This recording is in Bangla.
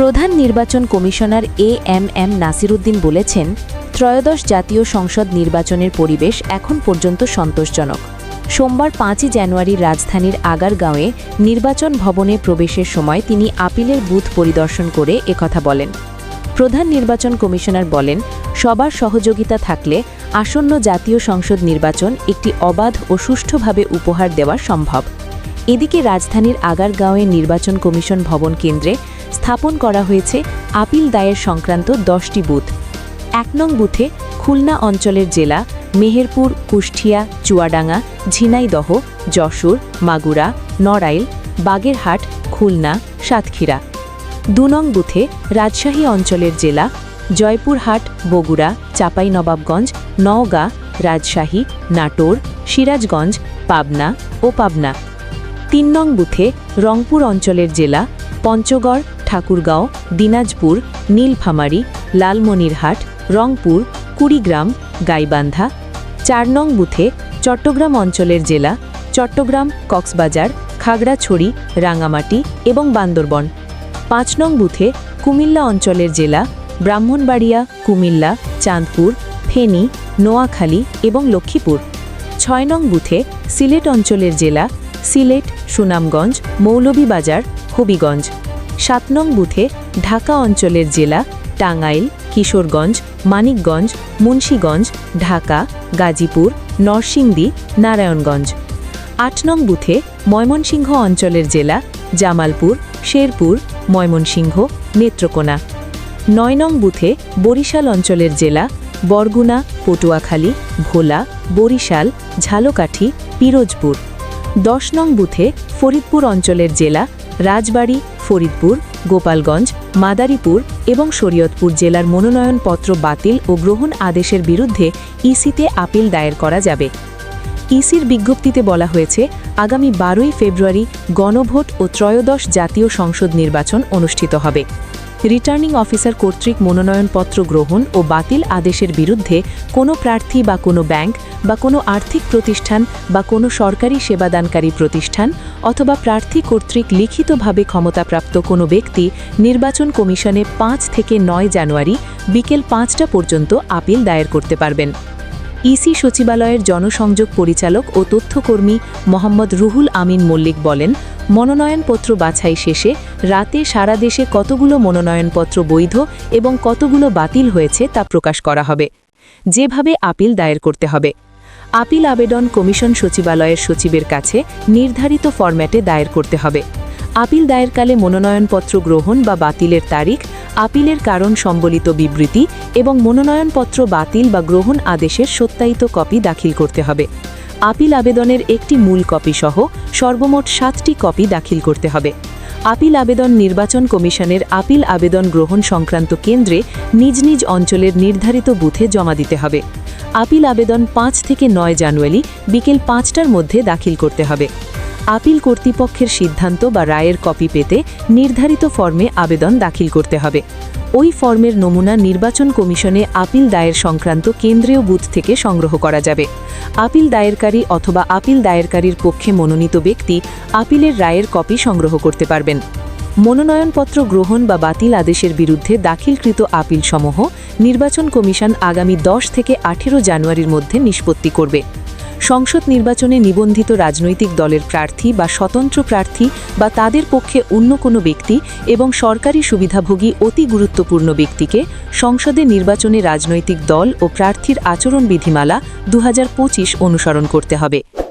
প্রধান নির্বাচন commissioner A M M Nasiruddin বলেছেন, ত্রয়োদশ জাতীয় সংসদ নির্বাচনের পরিবেশ এখন পর্যন্ত সন্তোষজনক। সোমবার পাঁচই জানুয়ারি রাজধানীর আগারগাঁওয়ে নির্বাচন ভবনে প্রবেশের সময় তিনি আপিলের বুথ পরিদর্শন করে একথা বলেন। প্রধান নির্বাচন কমিশনার বলেন, সবার সহযোগিতা থাকলে আসন্ন জাতীয় সংসদ নির্বাচন একটি অবাধ ও সুষ্ঠুভাবে উপহার দেওয়া সম্ভব। এদিকে রাজধানীর আগারগাঁওয়ে নির্বাচন কমিশন ভবন কেন্দ্রে স্থাপন করা হয়েছে আপিল দায়ের সংক্রান্ত দশটি বুথ। এক নং বুথে খুলনা অঞ্চলের জেলা মেহেরপুর কুষ্টিয়া চুয়াডাঙ্গা, ঝিনাইদহ, যশোর, মাগুরা, নড়াইল, বাগেরহাট, খুলনা, সাতক্ষীরা। দু নং বুথে রাজশাহী অঞ্চলের জেলা জয়পুরহাট, বগুড়া, চাঁপাইনবাবগঞ্জ, নওগাঁ, রাজশাহী, নাটোর, সিরাজগঞ্জ, পাবনা ও পাবনা। তিন নং বুথে রংপুর অঞ্চলের জেলা পঞ্চগড় ঠাকুরগাঁও, দিনাজপুর, নীলফামারী, লালমনিরহাট, রংপুর, কুড়িগ্রাম, গাইবান্ধা, চার নং বুথে চট্টগ্রাম অঞ্চলের জেলা, চট্টগ্রাম, কক্সবাজার, খাগড়াছড়ি, রাঙামাটি এবং বান্দরবন। পাঁচ নং বুথে কুমিল্লা অঞ্চলের জেলা, ব্রাহ্মণবাড়িয়া, কুমিল্লা, চাঁদপুর, ফেনী, নোয়াখালী এবং লক্ষ্মীপুর। ছয় নং বুথে সিলেট অঞ্চলের জেলা, সিলেট, সুনামগঞ্জ, মৌলভীবাজার, হবিগঞ্জ। সাত নং বুথে ঢাকা অঞ্চলের জেলা টাঙ্গাইল, কিশোরগঞ্জ, মানিকগঞ্জ, মুন্সীগঞ্জ, ঢাকা, গাজীপুর, নরসিংদী, নারায়ণগঞ্জ। আট নং বুথে ময়মনসিংহ অঞ্চলের জেলা জামালপুর, শেরপুর, ময়মনসিংহ, নেত্রকোনা। নয় নং বুথে বরিশাল অঞ্চলের জেলা বরগুনা, পটুয়াখালী, ভোলা, বরিশাল, ঝালকাঠি, পিরোজপুর। দশ নং বুথে ফরিদপুর অঞ্চলের জেলা রাজবাড়ী ফরিদপুর, গোপালগঞ্জ, মাদারীপুর এবং শরীয়তপুর জেলার মনোনয়নপত্র বাতিল ও গ্রহণ আদেশের বিরুদ্ধে ইসিতে আপিল দায়ের করা যাবে। ইসির বিজ্ঞপ্তিতে বলা হয়েছে, আগামী বারোই ফেব্রুয়ারি গণভোট ও ত্রয়োদশ জাতীয় সংসদ নির্বাচন অনুষ্ঠিত হবে। রিটার্নিং অফিসার কর্তৃক মনোনয়নপত্র গ্রহণ ও বাতিল আদেশের বিরুদ্ধে কোনো প্রার্থী বা কোনো ব্যাংক বা কোনো আর্থিক প্রতিষ্ঠান বা কোনো সরকারি সেবাদানকারী প্রতিষ্ঠান অথবা প্রার্থী কর্তৃক লিখিতভাবে ক্ষমতাপ্রাপ্ত কোনো ব্যক্তি নির্বাচন কমিশনে পাঁচ থেকে নয় জানুয়ারি বিকেল পাঁচটা পর্যন্ত আপিল দায়ের করতে পারবেন। ইসি সচিবালয়ের জনসংযোগ পরিচালক ও তথ্যকর্মী মোহাম্মদ রুহুল আমিন মল্লিক বলেন, মনোনয়নপত্র বাছাই শেষে রাতে সারা দেশে কতগুলো মনোনয়নপত্র বৈধ এবং কতগুলো বাতিল হয়েছে তা প্রকাশ করা হবে। যেভাবে আপিল দায়ের করতে হবে। আপিল আবেদন কমিশন সচিবালয়ের সচিবের কাছে নির্ধারিত ফরম্যাটে দায়ের করতে হবে। আপিল দায়েরকালে মনোনয়নপত্র গ্রহণ বা বাতিলের তারিখ আপিলের কারণ সম্বলিত বিবৃতি এবং মনোনয়নপত্র বাতিল বা গ্রহণ আদেশের সত্যায়িত কপি দাখিল করতে হবে। আপিল আবেদনের একটি মূল কপি সহ সর্বমোট সাতটি কপি দাখিল করতে হবে। আপিল আবেদন নির্বাচন কমিশনের আপিল আবেদন গ্রহণ সংক্রান্ত কেন্দ্রে নিজ নিজ অঞ্চলের নির্ধারিত বুথে জমা দিতে হবে। আপিল আবেদন পাঁচ থেকে নয় জানুয়ারি বিকেল পাঁচটার মধ্যে দাখিল করতে হবে। আপিল কর্তৃপক্ষের সিদ্ধান্ত বা রায়ের কপি পেতে নির্ধারিত ফর্মে আবেদন দাখিল করতে হবে। ওই ফর্মের নমুনা নির্বাচন কমিশনে আপিল দায়ের সংক্রান্ত কেন্দ্রীয় বুথ থেকে সংগ্রহ করা যাবে। আপিল দায়েরকারী অথবা আপিল দায়েরকারীর পক্ষে মনোনীত ব্যক্তি আপিলের রায়ের কপি সংগ্রহ করতে পারবেন। মনোনয়নপত্র গ্রহণ বা বাতিল আদেশের বিরুদ্ধে দাখিলকৃত আপিলসমূহ নির্বাচন কমিশন আগামী দশ থেকে আঠেরো জানুয়ারির মধ্যে নিষ্পত্তি করবে। সংসদ নির্বাচনে নিবন্ধিত রাজনৈতিক দলের প্রার্থী বা স্বতন্ত্র প্রার্থী বা তাদের পক্ষে অন্য কোনো ব্যক্তি এবং সরকারি সুবিধাভোগী অতি গুরুত্বপূর্ণ ব্যক্তিকে সংসদে নির্বাচনে রাজনৈতিক দল ও প্রার্থীর আচরণ বিধিমালা দুহাজার পঁচিশ অনুসরণ করতে হবে।